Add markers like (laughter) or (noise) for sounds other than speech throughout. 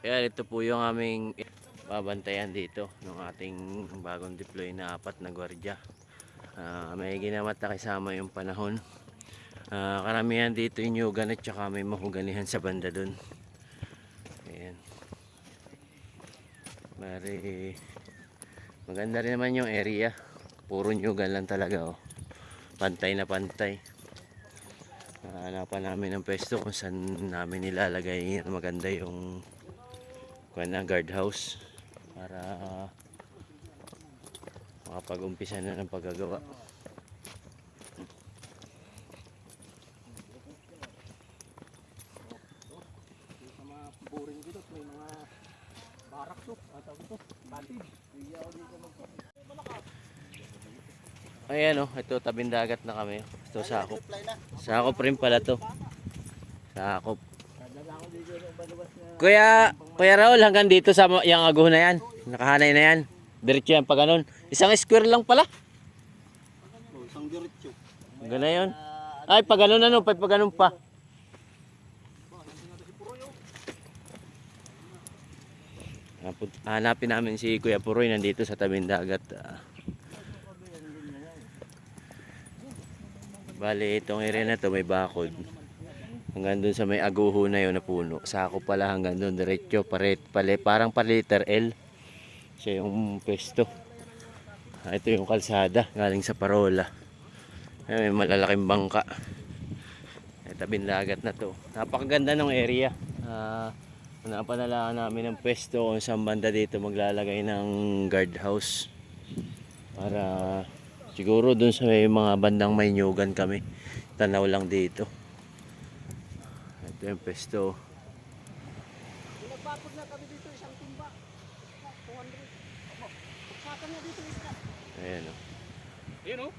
Kaya ito po yung aming babantayan dito ng ating bagong deploy na apat na gwardiya. Ah, may ginamat na kasama yung panahon. Ah, karamihan dito yung yugan at saka may mahuganihan sa banda dun. Ayan. Bari, maganda rin naman yung area. Puro nyugan lang talaga oh. Pantay na pantay. Hanapan namin ng pwesto kung saan namin nilalagay maganda yung kuwan na guardhouse para makapag-umpisa na ng paggagawa. Boring dito, may mga barak to. At ako to, batid. Ako dito mag Ayan oh, ito tabing dagat na kami. Ito sakop. Sakop rin pala to. Sakop. Dadala ako dito ng baluwas na Kuya, Kuya Raul, hanggang dito sa yung aguho na yan. Nakahanay na yan. Diretso yan pa ganun. Isang square lang pala. isang diretso. Gana yun. Ay, pa ganun ano, pa, pa ganun pa. Hanapin namin si Kuya Puroy nandito sa tabing dagat. ah. Bali, itong area na to may bakod. Hanggang dun sa may aguho na yun na puno. Sako pala hanggang dun, diretso, paret, pale, parang pa letter L. Siya yung pwesto. Ah, ito yung kalsada, galing sa Parola. Ay, may malalaking bangka. Ay, tabing dagat na to. Napakaganda ng area. Ah, napanalaan namin ng pwesto kung saan banda dito maglalagay ng guardhouse. Para siguro dun sa may mga bandang may nyugan kami. Tanaw lang dito. Ito yung na kami dito, isang timba. 200. Opo. Pagsakan na dito isda. Ayan o. Ayun oh.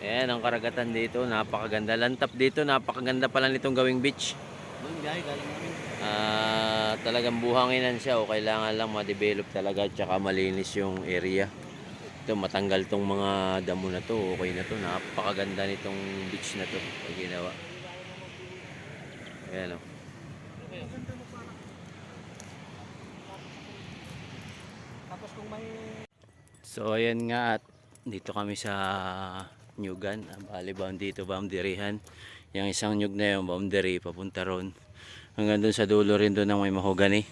Ayan ang karagatan dito. Napakaganda. Lantap dito. Napakaganda pala nitong gawing beach. Doon guys, galing namin. Ah, talagang buhanginan siya o kailangan lang ma-develop talaga at saka malinis yung area. Ito matanggal tong mga damo na to, okay na to. Napakaganda nitong beach na to pag ginawa. Ayan o. Tapos kung may So ayan nga at dito kami sa Nyugan, bali dito boundaryhan. Yung isang nyug na yung boundary papunta ron. Hanggang dun sa dulo rin doon ng may mahogani.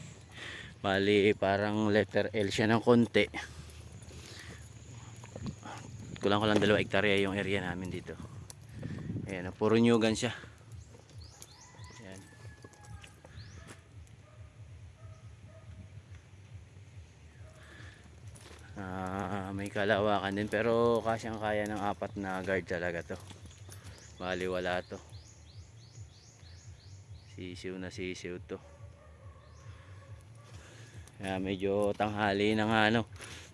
Bali parang letter L siya ng konti. Kulang kulang dalawa hektarya yung area namin dito. Ayan, puro nyugan siya. Ayan. Ah, may kalawakan din pero kasyang kaya ng apat na guard talaga to. Bali wala to. Sisiw na sisiw to. Kaya medyo tanghali nga ano.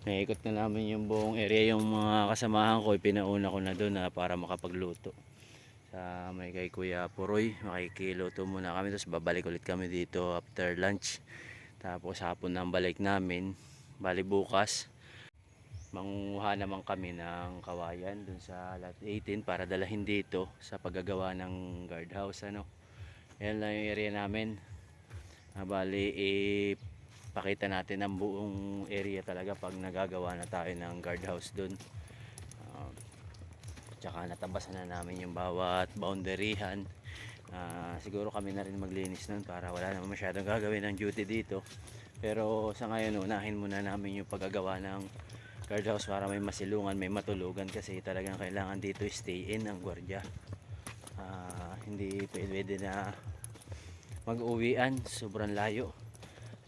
Naikot na namin yung buong area yung mga kasamahan ko. Pinauna ko na doon na para makapagluto. Sa may kay Kuya Puroy, makikiluto muna kami. Tapos babalik ulit kami dito after lunch. Tapos hapon na balik namin. Bali bukas mangunguha naman kami ng kawayan dun sa lot 18 para dalahin dito sa paggagawa ng guardhouse ano yan lang yung area namin ah, bali ipakita natin ang buong area talaga pag nagagawa na tayo ng guardhouse dun Ah, tsaka natabasan na namin yung bawat boundaryhan Ah, siguro kami na rin maglinis nun para wala naman masyadong gagawin ng duty dito pero sa ngayon unahin muna namin yung paggagawa ng guardhouse para may masilungan, may matulugan kasi talagang kailangan dito stay in ang gwardiya. Ah, hindi pwede na mag-uwian, sobrang layo.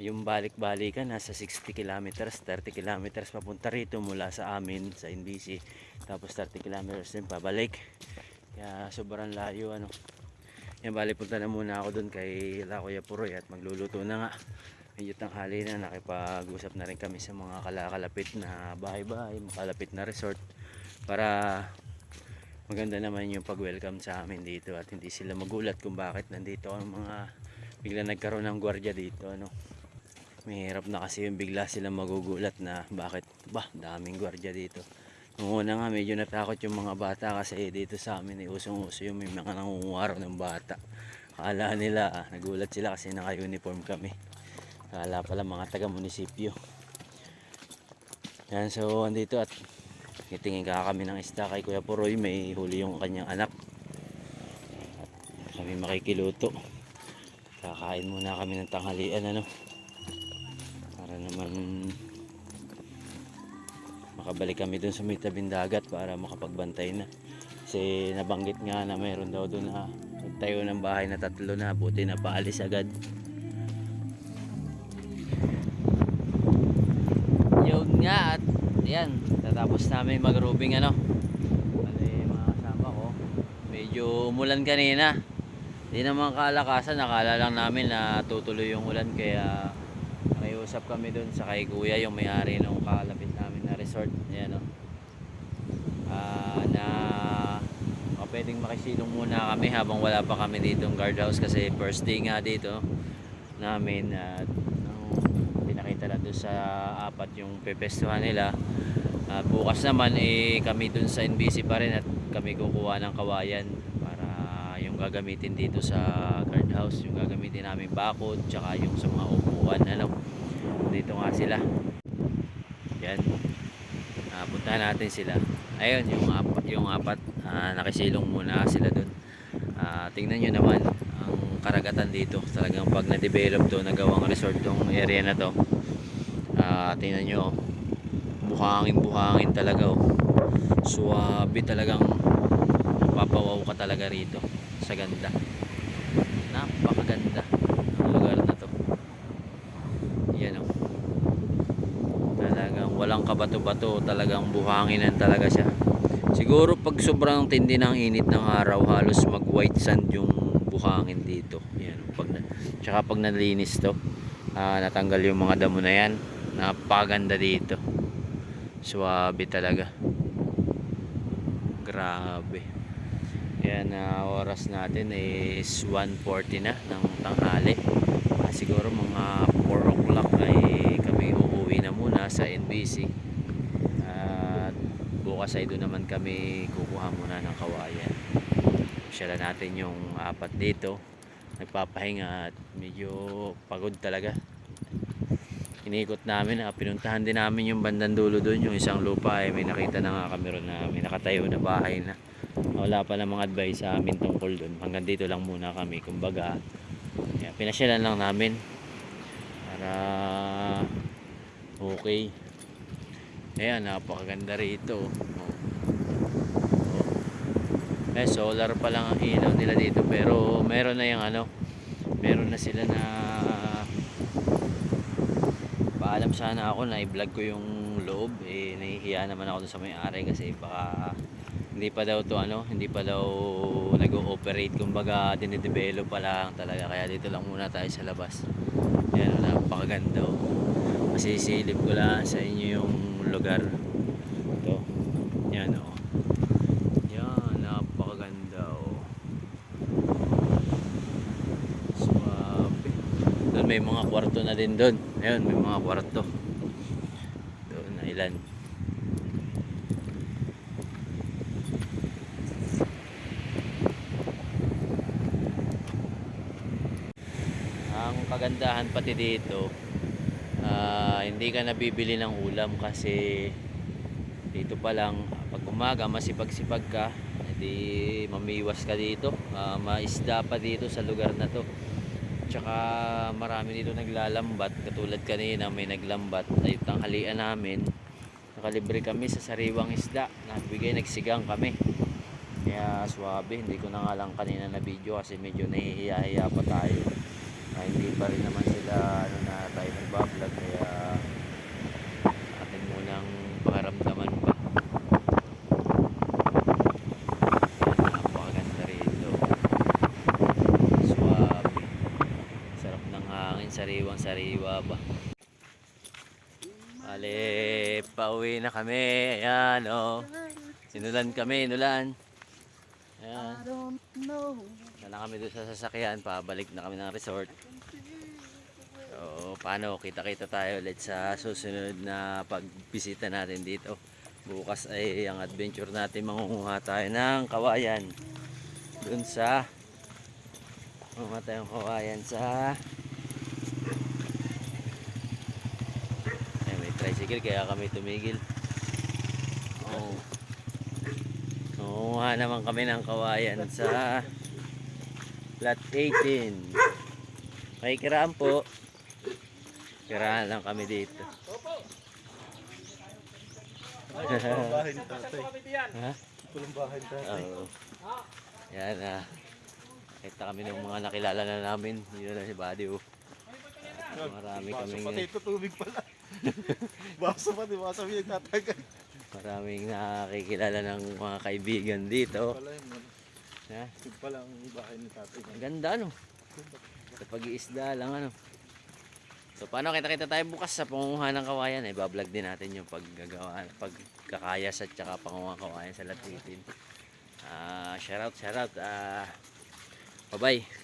Yung balik-balikan nasa 60 kilometers, 30 kilometers papunta rito mula sa amin sa NBC. Tapos 30 kilometers din pabalik. Kaya sobrang layo ano. Yan bali punta na muna ako doon kay La Kuya Puroy at magluluto na nga medyo tanghali na nakipag-usap na rin kami sa mga kalakalapit na bahay-bahay, makalapit na resort para maganda naman yung pag-welcome sa amin dito at hindi sila magulat kung bakit nandito ang mga bigla nagkaroon ng gwardiya dito ano mahirap na kasi yung bigla sila magugulat na bakit ba daming gwardiya dito nung una nga medyo natakot yung mga bata kasi dito sa amin eh, usong uso yung may mga nangungwaraw ng bata Akala nila, ah, nagulat sila kasi naka-uniform kami. Akala pala mga taga-munisipyo. Yan, so andito at titingin ka kami ng isda kay Kuya Puroy. May huli yung kanyang anak. At kami makikiluto. Kakain muna kami ng tanghalian ano. Para naman makabalik kami dun sa may dagat para makapagbantay na. Kasi nabanggit nga na mayroon daw doon na nagtayo ng bahay na tatlo na buti na paalis agad. Yun nga at yan, tatapos namin mag-rubing ano. Bali mga kasama ko, medyo umulan kanina. Hindi naman kalakasan, nakala lang namin na tutuloy yung ulan kaya nakiusap kami doon sa kay kuya yung may-ari nung kalapit namin na resort. Yan o. Ah, na ah, pwedeng makisilong muna kami habang wala pa kami dito ng guardhouse kasi first day nga dito namin at nung pinakita lang doon sa apat yung pepestuhan nila at bukas naman eh kami doon sa NBC pa rin at kami kukuha ng kawayan para yung gagamitin dito sa guardhouse yung gagamitin namin bakod tsaka yung sa mga upuan ano dito nga sila. Yan. Ah, puntahan natin sila. Ayun yung apat yung apat. Ah, nakisilong muna sila doon Ah, tingnan nyo naman ang karagatan dito. Talagang pag na-develop to nagawang resort tong area na to. Ah, tingnan nyo buhangin buhangin talaga oh. suwabe talagang mapapawaw ka talaga rito. Sa ganda. Napakaganda ang lugar na to yan oh talagang walang kabato-bato talagang buhanginan talaga siya. Siguro pag sobrang tindi ng init ng araw halos mag white sand yung buhangin dito. Yan pag tsaka pag nalinis to ah, natanggal yung mga damo na yan. Napakaganda dito. Suwabe talaga. Grabe. Yan na oras natin is 1.40 na ng tanghali. Ah, siguro mga 4 o'clock ay kami uuwi na muna sa NBC at bukas ay doon naman kami kukuha muna ng kawayan. Siyala natin yung apat dito. Nagpapahinga at medyo pagod talaga. Inikot namin ah, pinuntahan din namin yung bandang dulo doon. Yung isang lupa ay may nakita na nga kami na may nakatayo na bahay na. Wala pa namang advice sa amin tungkol doon. Hanggang dito lang muna kami kumbaga. Pinasyalan lang namin para okay. Ayan napakaganda rito. Oh. Eh solar pa lang ang ilaw nila dito pero meron na yung ano meron na sila na paalam sana ako na i-vlog ko yung loob. Eh nahihiya naman ako sa may-ari kasi baka hindi pa daw to ano hindi pa daw nag-ooperate. Kumbaga dinidevelop pa lang talaga. Kaya dito lang muna tayo sa labas. Yan napakaganda oh. Masisilip ko lang sa inyo yung lugar. To yan oh. Yan napakaganda oh. Swabe. Doon may mga kwarto na din doon. Ayun may mga kwarto. Doon na ilan? Ang kagandahan pati dito ah, hindi ka nabibili ng ulam kasi dito pa lang pag umaga masipag-sipag ka hindi mamiwas ka dito. Ah, maisda pa dito sa lugar na to. Tsaka marami dito naglalambat. Katulad kanina may naglambat. Ay tanghalian namin nakalibre kami sa sariwang isda. Nagbigay nagsigang kami. Kaya swabe hindi ko na nga lang kanina na video kasi medyo nahihiya-hiya pa tayo. Ah, hindi pa rin naman sila ano na tayo nagbablog kaya atin munang pakaramdaman pa Yan, napakaganda rito swabe sarap ng hangin sariwang sariwa ba Ale, pauwi na kami. Ayan, oh. Sinulan kami, inulan. Ayan. Dala kami doon sa sasakyan, pabalik na kami ng resort. So, paano? Kita-kita tayo ulit sa susunod na pagbisita natin dito. Bukas ay ang adventure natin, mangunguha tayo ng kawayan. Doon sa Mamatay ang kawayan sa... Ay, may tricycle kaya kami tumigil. Oo. Nangunguha naman kami ng kawayan sa lot 18. May kiraan po. Kiraan lang kami dito. bahay ni tatay. Ha? Walang bahay ni tatay. Oo. Yan ah. Kita kami ng mga nakilala na namin. Yun na si Buddy oh. Marami Baso kaming pati ito tubig pala. (laughs) Baso pati, baka sabi nagtatagal. maraming nakikilala ng mga kaibigan dito. Pala yun. Ha? Yun pala ang bahay ni tatay. Ang ganda no. Sa pag-iisda lang ano. So paano kita-kita tayo bukas sa pangunguha ng kawayan eh bablog din natin yung paggagawa pagkakayas at saka pangunguha ng kawayan sa latitin. Ah, shout out, shout out. Ah, bye-bye.